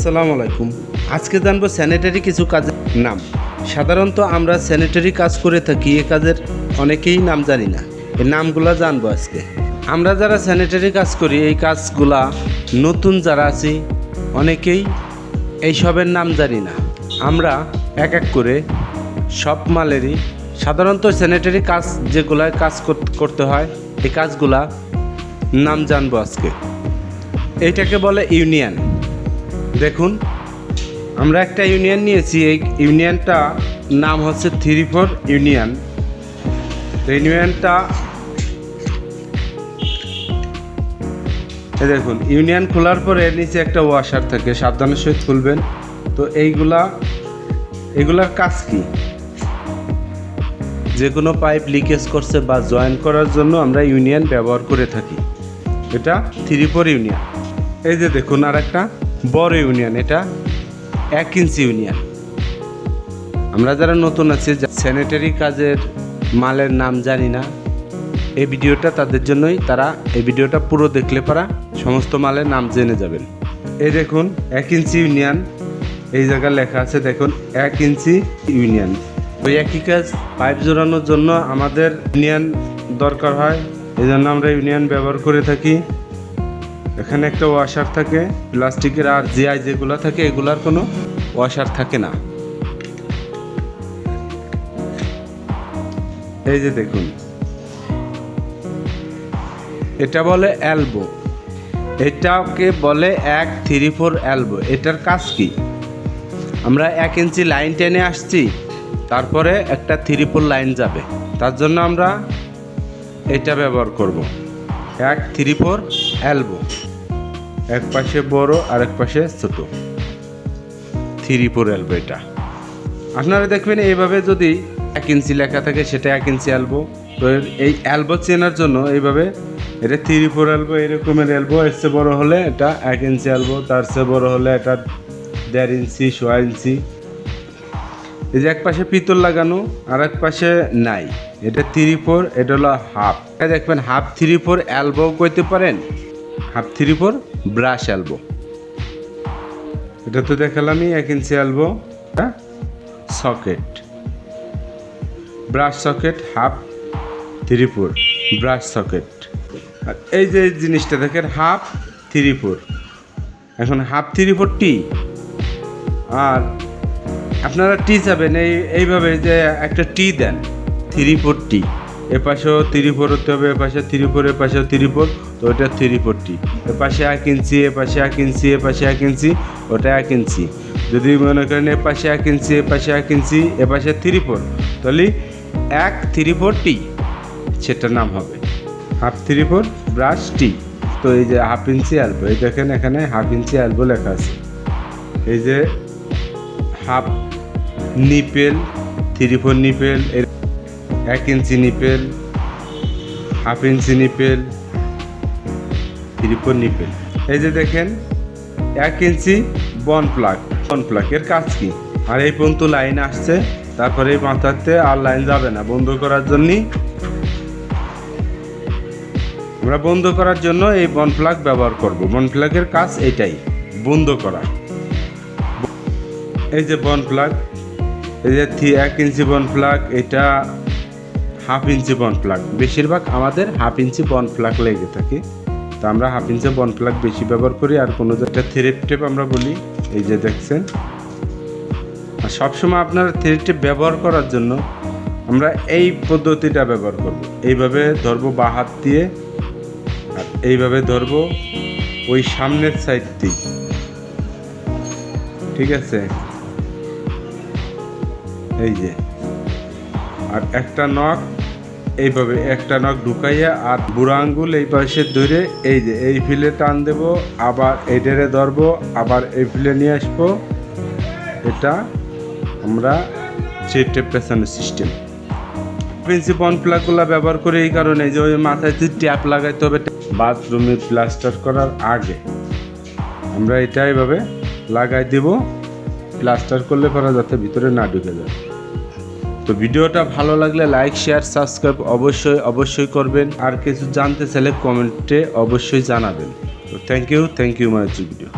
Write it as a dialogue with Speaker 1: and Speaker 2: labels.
Speaker 1: আসসালামু আলাইকুম। আজকে জানব স্যানিটারি কিছু কাজের নাম। সাধারণত আমরা স্যানিটারি কাজ করে থাকি, এ কাজের অনেকেই নাম জানি না। এই নামগুলো জানব আজকে। আমরা যারা স্যানিটারি কাজ করি, এই কাজগুলা নতুন যারা আছি, অনেকেই এইসবের নাম জানি না। আমরা এক এক করে সব মালেরই সাধারণত স্যানিটারি কাজ যেগুলায় কাজ করতে হয়, এই কাজগুলা নাম জানব আজকে। এইটাকে বলে ইউনিয়ন। দেখুন, আমরা একটা ইউনিয়ন নিয়েছি, এই ইউনিয়নটা নাম হচ্ছে থ্রি ফোর ইউনিয়ন। তো ইউনিয়নটা দেখুন, ইউনিয়ন খোলার পরে নিচে একটা ওয়াশার থাকে সাবধানের সহিত খুলবেন। তো এইগুলা, এগুলার কাজ কি? যে কোনো পাইপ লিকেজ করছে বা জয়েন করার জন্য আমরা ইউনিয়ন ব্যবহার করে থাকি। এটা থ্রি ফোর ইউনিয়ন। এই যে দেখুন আর একটা বড় ইউনিয়ন, এটা এক ইঞ্চি ইউনিয়ন। আমরা যারা নতুন আছি স্যানিটারি কাজের মালের নাম জানি না, এই ভিডিওটা তাদের জন্যই, তারা এই ভিডিওটা পুরো দেখলে পারা সমস্ত মালের নাম জেনে যাবেন। এই দেখুন, এক ইঞ্চি ইউনিয়ন, এই জায়গায় লেখা আছে, দেখুন, এক ইঞ্চি ইউনিয়ন। ওই একই কাজ পাইপ জোড়ানোর জন্য আমাদের ইউনিয়ন দরকার হয় এই জন্য আমরা ইউনিয়ন ব্যবহার করে থাকি। এখানে একটা ওয়াশার থাকে, প্লাস্টিকের আর জিআই যেগুলো থাকে, এগুলার কোনো ওয়াশার থাকে না। এই যে দেখুন, এটা বলে অ্যালবো এটাকে বলে এক থ্রি ফোর অ্যালবো এটার কাজ কি? আমরা এক ইঞ্চি লাইন টেনে আসছি, তারপরে একটা থ্রি ফোর লাইন যাবে, তার জন্য আমরা এটা ব্যবহার করব। এক থ্রি ফোর অ্যালবো। এক পাশে বড় আর এক পাশে ছোট। থ্রি ফোর অ্যালবো এটা। আপনারা দেখবেন এইভাবে যদি এক ইঞ্চি লেখা থাকে, সেটা এক ইঞ্চি অ্যালবো। তো এই অ্যালবো চেনার জন্য এইভাবে এটা থ্রি ফোর অ্যালবো এরকমের অ্যালবো। এর চেয়ে বড় হলে এটা এক ইঞ্চি অ্যালবো, তার চেয়ে বড় হলে এটা দেড় ইঞ্চি, সোয়া ইঞ্চি। এই যে এক পাশে পিতল লাগানো আর এক পাশে নাই। এটা থ্রি ফোর, এটা হলো হাফ। দেখবেন হাফ থ্রি ফোর অ্যালবো করতে পারেন? Half three four brush elbow এটা তো দেখালামই, এক inch elbow socket. Brush socket, half three four brush socket. আর এই যে জিনিসটা দেখেন, হাফ থ্রি ফোর। এখন হাফ থ্রি ফোর টি। আর আপনারা টি যাবেন এই, এইভাবে যে একটা টি দেন, থ্রি ফোর টি। এ পাশেও থ্রি ফোর হতে হবে, এপাশে পাশে থ্রি ফোর এ পাশেও থ্রি ফোর তো ওটা থ্রি ফোর টি এ পাশে এক ইঞ্চি এ পাশে এক ইঞ্চি এ পাশে এক ইঞ্চি, ওটা এক ইঞ্চি। যদি মনে করেন এপাশে পাশে এক ইঞ্চি এ পাশে এক ইঞ্চি, এপাশে পাশে থ্রি ফোর তাহলে এক থ্রি ফোর টি সেটার নাম হবে। Half three four brush tee. তো এই যে হাফ ইঞ্চি অ্যালবো এই দেখেন এখানে হাফ ইঞ্চি অ্যালবো লেখা আছে। এই যে half nipple three four nipple, এর এক inch nipple, half inch nipple three nipple. এই যে দেখেন, এক ইঞ্চি বন প্লাগ। বন প্লাগ এর কাজ কি? আর এই পর্যন্ত লাইন আসছে, তারপরে এই মাথাতে আর লাইন যাবে না। বন্ধ করার জন্যই আমরা বন্ধ করার জন্য এই বন প্লাগ ব্যবহার করব। বন প্লাগের কাজ এটাই, বন্ধ করা। এই যে বন প্লাগ, এই যে থ্রি এক ইঞ্চি বন প্লাগ, এটা হাফ ইঞ্চি বন প্লাগ। বেশিরভাগ আমাদের হাফ ইঞ্চি বন প্লাগ লেগে থাকে। তো আমরা হাফ ইঞ্চি বন প্লাগ বেশি ব্যবহার করি। আর কোনো একটা থ্রেপ টেপ আমরা বলি, এই যে দেখছেন। আর সবসময় আপনারা থ্রেপ টেপ ব্যবহার করার জন্য আমরা এই পদ্ধতিটা ব্যবহার করব। এইভাবে ধরবো বা হাত দিয়ে, আর এইভাবে ধরবো ওই সামনের সাইড দিয়ে। ঠিক আছে? এই যে। আর একটা নখ এইভাবে একটা নখ ঢুকাইয়া আর বুড়া আঙ্গুল এই পাশে ধরে এই যে এই ফিলে টান দেব, আবার এইটারে ধরবো, আবার এই ফিলে নিয়ে আসব। এটা আমরা চেটে পেছানোর সিস্টেম প্রিন্সিপল প্লাগগুলো ব্যবহার করে এই কারণে যে ওই মাথায় ট্যাপ লাগাইতে হবে বাথরুমে প্লাস্টার করার আগে আমরা এটা এইভাবে লাগাই দেব। প্লাস্টার করলে পরে যাতে ভিতরে না ঢুকে যায়। তো ভিডিওটা ভালো লাগলে লাইক শেয়ার সাবস্ক্রাইব অবশ্যই অবশ্যই করবেন। আর কিছু জানতে চাইলে কমেন্টে অবশ্যই জানাবেন। তো thank you thank you my video